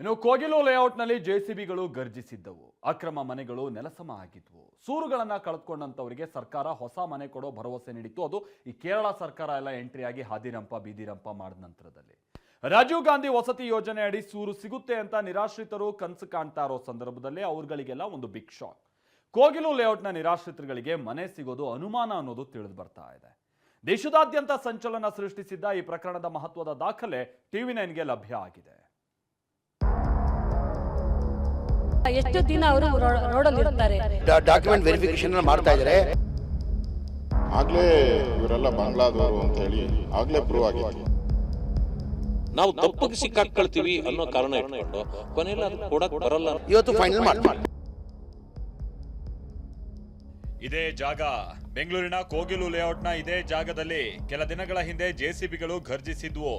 ಇನ್ನು ಕೋಗಿಲು ಲೇಔಟ್ನಲ್ಲಿ ಜೆಸಿಬಿಗಳು ಗರ್ಜಿಸಿದ್ದವು. ಅಕ್ರಮ ಮನೆಗಳು ನೆಲಸಮ ಆಗಿದ್ವು. ಸೂರುಗಳನ್ನ ಕಳೆದುಕೊಂಡಂತವರಿಗೆ ಸರ್ಕಾರ ಹೊಸ ಮನೆ ಕೊಡೋ ಭರವಸೆ ನೀಡಿತ್ತು. ಅದು ಈ ಕೇರಳ ಸರ್ಕಾರ ಎಲ್ಲ ಎಂಟ್ರಿ ಆಗಿ ಹಾದಿರಂಪ, ಬೀದಿರಂಪ ಮಾಡಿದ ನಂತರದಲ್ಲಿ. ರಾಜೀವ್ ಗಾಂಧಿ ವಸತಿ ಯೋಜನೆ ಅಡಿ ಸೂರು ಸಿಗುತ್ತೆ ಅಂತ ನಿರಾಶ್ರಿತರು ಕನಸು ಕಾಣ್ತಾ ಇರೋ ಸಂದರ್ಭದಲ್ಲಿ ಅವ್ರಗಳಿಗೆಲ್ಲ ಒಂದು ಬಿಗ್ ಶಾಕ್ ಕೋಗಿಲು ಲೇಔಟ್ನ ನಿರಾಶ್ರಿತರಿಗೆ ಮನೆ ಸಿಗೋದು ಅನುಮಾನ ಅನ್ನೋದು ತಿಳಿದು ಬರ್ತಾ ಇದೆ. ದೇಶದಾದ್ಯಂತ ಸಂಚಲನ ಸೃಷ್ಟಿಸಿದ್ದ ಈ ಪ್ರಕರಣದ ಮಹತ್ವದ ದಾಖಲೆ ಟಿವಿ ನೈನ್ಗೆ ಲಭ್ಯ ಆಗಿದೆ. ಎಷ್ಟು ದಿನ ಅವರು ರೋಡಲ್ಲಿ ಇರ್ತಾರೆ ಡಾಕ್ಯುಮೆಂಟ್ ವೆರಿಫಿಕೇಶನ್ ಮಾಡ್ತಾ ಇದ್ದಾರೆ. ಆಗ್ಲೇ ಇವರೆಲ್ಲ ಬಾಂಗ್ಲಾದವರು ಅಂತ ಹೇಳಿ ಆಗ್ಲೇ ಪ್ರೂವ್ ಆಗಿದೆ ನಾವು ತಪ್ಪಿಗೆ ಸಿಕ್ಕಾಕೊಳ್ತೀವಿ ಅನ್ನೋ ಕಾರಣ ಇಟ್ಕೊಂಡು ಕೊನೆಯಲ್ಲಿ ಅದು ಕೊಡಕ್ ಬರಲ್ಲ ಇವತ್ತು ಫೈನಲ್ ಮಾಡಿ ಇದೇ ಜಾಗ ಬೆಂಗಳೂರಿನ ಕೋಗಿಲು ಲೇಔಟ್ನ ಇದೇ ಜಾಗದಲ್ಲಿ ಕೆಲ ದಿನಗಳ ಹಿಂದೆ ಜೆಸಿಬಿಗಳು ಘರ್ಜಿಸಿದ್ವು.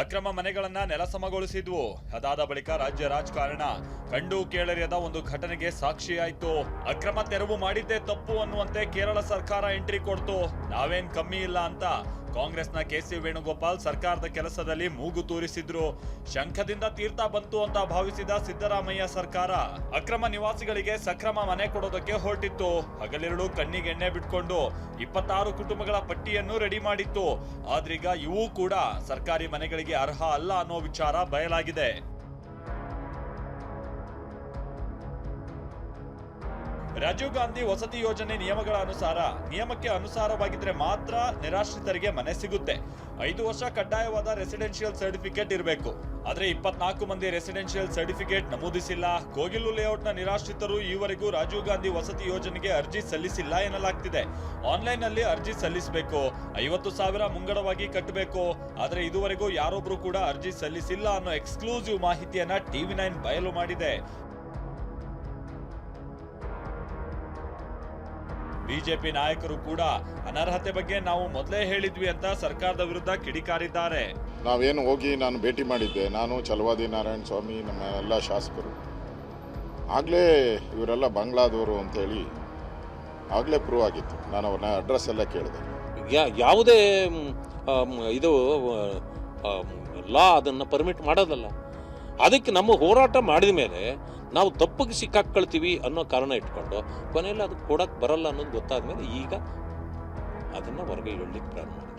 ಅಕ್ರಮ ಮನೆಗಳನ್ನ ನೆಲಸಮಗೊಳಿಸಿದ್ವು. ಅದಾದ ಬಳಿಕ ರಾಜ್ಯ ರಾಜಕಾರಣ ಕಂಡು ಕೇಳರಿಯದ ಒಂದು ಘಟನೆಗೆ ಸಾಕ್ಷಿಯಾಯ್ತು. ಅಕ್ರಮ ತೆರವು ಮಾಡಿದ್ದೇ ತಪ್ಪು ಅನ್ನುವಂತೆ ಕೇರಳ ಸರ್ಕಾರ ಎಂಟ್ರಿ ಕೊಡ್ತು. ನಾವೇನ್ ಕಮ್ಮಿ ಇಲ್ಲ ಅಂತ ಕಾಂಗ್ರೆಸ್ನ ಕೆಸಿ ವೇಣುಗೋಪಾಲ್ ಸರ್ಕಾರದ ಕೆಲಸದಲ್ಲಿ ಮೂಗು ತೂರಿಸಿದ್ರು. ಶಂಖದಿಂದ ತೀರ್ಥ ಬಂತು ಅಂತ ಭಾವಿಸಿದ ಸಿದ್ದರಾಮಯ್ಯ ಸರ್ಕಾರ ಅಕ್ರಮ ನಿವಾಸಿಗಳಿಗೆ ಸಕ್ರಮ ಮನೆ ಕೊಡೋದಕ್ಕೆ ಹೊರಟಿತ್ತು. ಹಗಲಿರುಳು ಕಣ್ಣಿಗೆ ಎಣ್ಣೆ ಬಿಟ್ಕೊಂಡು ಇಪ್ಪತ್ತಾರು ಕುಟುಂಬಗಳ ಪಟ್ಟಿಯನ್ನು ರೆಡಿ ಮಾಡಿತ್ತು. ಆದ್ರೀಗ ಇವೂ ಕೂಡ ಸರ್ಕಾರಿ ಮನೆಗಳಿಗೆ ಅರ್ಹ ಅಲ್ಲ ಅನ್ನೋ ವಿಚಾರ ಬಯಲಾಗಿದೆ. ರಾಜೀವ್ ಗಾಂಧಿ ವಸತಿ ಯೋಜನೆ ನಿಯಮಗಳ ಅನುಸಾರ, ನಿಯಮಕ್ಕೆ ಅನುಸಾರವಾಗಿದ್ರೆ ಮಾತ್ರ ನಿರಾಶ್ರಿತರಿಗೆ ಮನೆ ಸಿಗುತ್ತೆ. ಐದು ವರ್ಷ ಕಡ್ಡಾಯವಾದ ರೆಸಿಡೆನ್ಷಿಯಲ್ ಸರ್ಟಿಫಿಕೇಟ್ ಇರಬೇಕು. ಆದರೆ ಇಪ್ಪತ್ನಾಲ್ಕು ಮಂದಿ ರೆಸಿಡೆನ್ಷಿಯಲ್ ಸರ್ಟಿಫಿಕೇಟ್ ನಮೂದಿಸಿಲ್ಲ. ಕೋಗಿಲು ಲೇಔಟ್ನ ನಿರಾಶ್ರಿತರು ಈವರೆಗೂ ರಾಜೀವ್ ಗಾಂಧಿ ವಸತಿ ಯೋಜನೆಗೆ ಅರ್ಜಿ ಸಲ್ಲಿಸಿಲ್ಲ ಎನ್ನಲಾಗ್ತಿದೆ. ಆನ್ಲೈನ್ನಲ್ಲಿ ಅರ್ಜಿ ಸಲ್ಲಿಸಬೇಕು. ಐವತ್ತು ಸಾವಿರ ಮುಂಗಡವಾಗಿ ಕಟ್ಟಬೇಕು ಆದರೆ ಇದುವರೆಗೂ ಯಾರೊಬ್ಬರು ಕೂಡ ಅರ್ಜಿ ಸಲ್ಲಿಸಿಲ್ಲ ಅನ್ನೋ ಎಕ್ಸ್ಕ್ಲೂಸಿವ್ ಮಾಹಿತಿಯನ್ನ ಟಿವಿ ನೈನ್ ಬಯಲು ಮಾಡಿದೆ. ಬಿಜೆಪಿ ನಾಯಕರು ಕೂಡ ಅನರ್ಹತೆ ಬಗ್ಗೆ ನಾವು ಮೊದಲೇ ಹೇಳಿದ್ವಿ ಅಂತ ಸರ್ಕಾರದ ವಿರುದ್ಧ ಕಿಡಿಕಾರಿದ್ದಾರೆ. ನಾವೇನು ಹೋಗಿ ನಾನು ಭೇಟಿ ಮಾಡಿದ್ದೆ. ನಾನು ಚಲವಾದಿ ನಾರಾಯಣ ಸ್ವಾಮಿ ನಮ್ಮ ಎಲ್ಲ ಶಾಸಕರು. ಆಗಲೇ ಇವರೆಲ್ಲ ಬಾಂಗ್ಲಾದವರು ಅಂತ ಹೇಳಿ ಆಗಲೇ ಪ್ರೂವ್ ಆಗಿತ್ತು. ನಾನು ಅವ್ರನ್ನ ಅಡ್ರೆಸ್ ಎಲ್ಲ ಕೇಳಿದೆ. ಯಾ- ಯಾವುದೇ ಇದು ಲಾ ಅದನ್ನ ಪರ್ಮಿಟ್ ಮಾಡೋದಲ್ಲ. ಅದಕ್ಕೆ ನಮ್ಮ ಹೋರಾಟ ಮಾಡಿದ ಮೇಲೆ ನಾವು ತಪ್ಪಿಗೆ ಸಿಕ್ಕಾಕೊಳ್ತೀವಿ ಅನ್ನೋ ಕಾರಣ ಇಟ್ಕೊಂಡು ಕೊನೆಯಲ್ಲಿ ಅದು ಕೊಡಕ್ಕೆ ಬರಲ್ಲ ಅನ್ನೋದು ಗೊತ್ತಾದ ಮೇಲೆ ಈಗ ಅದನ್ನು ಹೊರಗೆ ಇಡಲಿಕ್ಕೆ ಪ್ರಾರಂಭ ಮಾಡಿದ್ರು.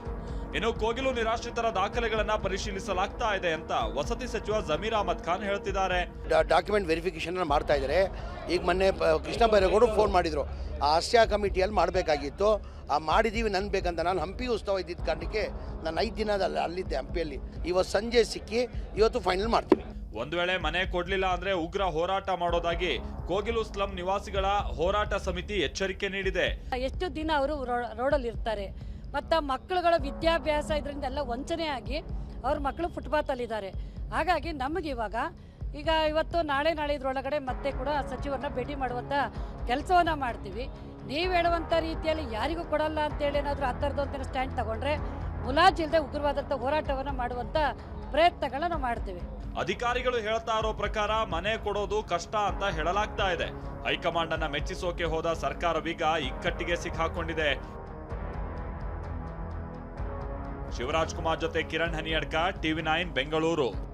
ಇನ್ನು ಕೋಗಿಲು ನಿರಾಶ್ರಿತರ ದಾಖಲೆಗಳನ್ನ ಪರಿಶೀಲಿಸಲಾಗ್ತಾ ಇದೆ ಅಂತ ವಸತಿ ಸಚಿವ ಜಮೀರ್ ಅಹಮದ್ ಖಾನ್ ಹೇಳ್ತಿದ್ದಾರೆ. ಡಾಕ್ಯುಮೆಂಟ್ ವೆರಿಫಿಕೇಶನ್ ಮಾಡ್ತಾ ಇದ್ದಾರೆ ಈಗ ಮೊನ್ನೆ ಪ- ಕೃಷ್ಣ ಬೈರೇಗೌಡರು ಫೋನ್ ಮಾಡಿದ್ರು. ಆ ಆಸ್ಯಾ ಕಮಿಟಿಯಲ್ಲಿ ಮಾಡಬೇಕಾಗಿತ್ತು. ಆ ಮಾಡಿದ್ದೀವಿ ನನ್ ಬೇಕಂತ. ನಾನು ಹಂಪಿ ಉತ್ಸವ ಇದ್ದಿದ್ದ ಕಾರಣಕ್ಕೆ ನಾನು ಐದು ದಿನದಲ್ಲಿ ಅಲ್ಲಿದ್ದೆ ಹಂಪಿಯಲ್ಲಿ. ಇವತ್ತು ಸಂಜೆ ಸಿಕ್ಕಿ ಇವತ್ತು ಫೈನಲ್ ಮಾಡ್ತೀವಿ. ಒಂದ್ ವೇಳೆ ಮನೆ ಕೊಡಲಿಲ್ಲ ಅಂದ್ರೆ ಉಗ್ರ ಹೋರಾಟ ಮಾಡೋದಾಗಿ ಕೋಗಿಲು ಸ್ಲಂ ನಿವಾಸಿಗಳ ಹೋರಾಟ ಸಮಿತಿ ಎಚ್ಚರಿಕೆ ನೀಡಿದೆ. ಎಷ್ಟು ದಿನ ಅವರು ರೋಡಲ್ಲಿ ಇರ್ತಾರೆ, ಮತ್ತು ಮಕ್ಕಳುಗಳ ವಿದ್ಯಾಭ್ಯಾಸ ಇದರಿಂದ ಎಲ್ಲ ವಂಚನೆ ಆಗಿ ಅವ್ರ ಮಕ್ಕಳು ಫುಟ್ಪಾತಲ್ಲಿದ್ದಾರೆ. ಹಾಗಾಗಿ ನಮಗೆ ಇವಾಗ, ಈಗ ಇವತ್ತು ನಾಳೆ ನಾಳೆ ಇದರೊಳಗಡೆ ಮತ್ತೆ ಕೂಡ ಸಚಿವರನ್ನ ಭೇಟಿ ಮಾಡುವಂಥ ಕೆಲಸವನ್ನ ಮಾಡ್ತೀವಿ. ನೀವು ಹೇಳುವಂಥ ರೀತಿಯಲ್ಲಿ ಯಾರಿಗೂ ಕೊಡಲ್ಲ ಅಂತೇಳಿ ಏನಾದರೂ ಆ ಥರದ್ದು ಸ್ಟ್ಯಾಂಡ್ ತಗೊಂಡ್ರೆ ಮುಲಾಜಿಲ್ಲದೆ ಉಗ್ರವಾದಂಥ ಹೋರಾಟವನ್ನು ಮಾಡುವಂಥ ಪ್ರಯತ್ನಗಳನ್ನ ಮಾಡ್ತೀವಿ. ಅಧಿಕಾರಿಗಳು ಹೇಳ್ತಾ ಇರೋ ಪ್ರಕಾರ ಮನೆ ಕೊಡೋದು ಕಷ್ಟ ಅಂತ ಹೇಳಲಾಗ್ತಾ ಇದೆ. ಹೈಕಮಾಂಡ್ ಅನ್ನ ಮೆಚ್ಚಿಸೋಕೆ ಹೋದ ಸರ್ಕಾರವೀಗ ಇಕ್ಕಟ್ಟಿಗೆ ಸಿಕ್ಕಾಕೊಂಡಿದೆ. ಶಿವರಾಜ್ ಕುಮಾರ್ ಜೊತೆ ಕಿರಣ್ ಹನಿಯಡ್ಕ, ಟಿವಿ ನೈನ್, ಬೆಂಗಳೂರು.